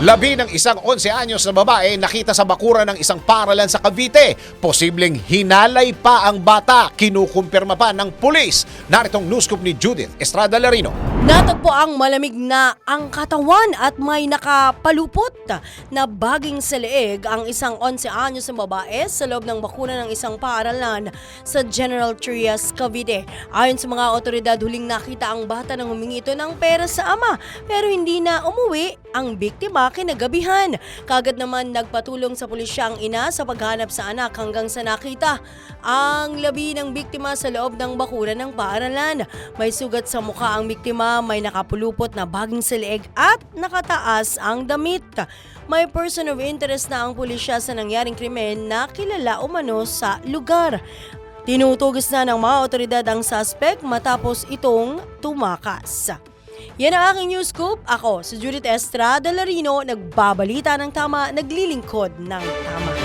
Labi ng isang 11 anyos na babae nakita sa bakura ng isang paralan sa Cavite. Posibleng hinalay pa ang bata. Kinukumpirma pa ng pulis. Naritong news scoop ni Judith Estrada Larino. Natagpo ang malamig na ang katawan at may nakapalupot na baging sa leeg ang isang 11 anyos na babae sa loob ng bakuna ng isang paaralan sa General Trias, Cavite. Ayon sa mga otoridad, huling nakita ang bata nang humingi ito ng pera sa ama pero hindi na umuwi ang biktima kinagabihan. Kagad naman nagpatulong sa pulisya ang ina sa paghanap sa anak hanggang sa nakita ang labi ng biktima sa loob ng bakura ng paaralan. May sugat sa mukha ang biktima, may nakapulupot na baging sa leeg at nakataas ang damit. May person of interest na ang pulisya sa nangyaring krimen na kilala umano sa lugar. Tinutugis na ng mga otoridad ang suspect matapos itong tumakas. Yan ang aking news scoop. Ako, si Judith Estrada Larino, nagbabalita ng tama, naglilingkod ng tama.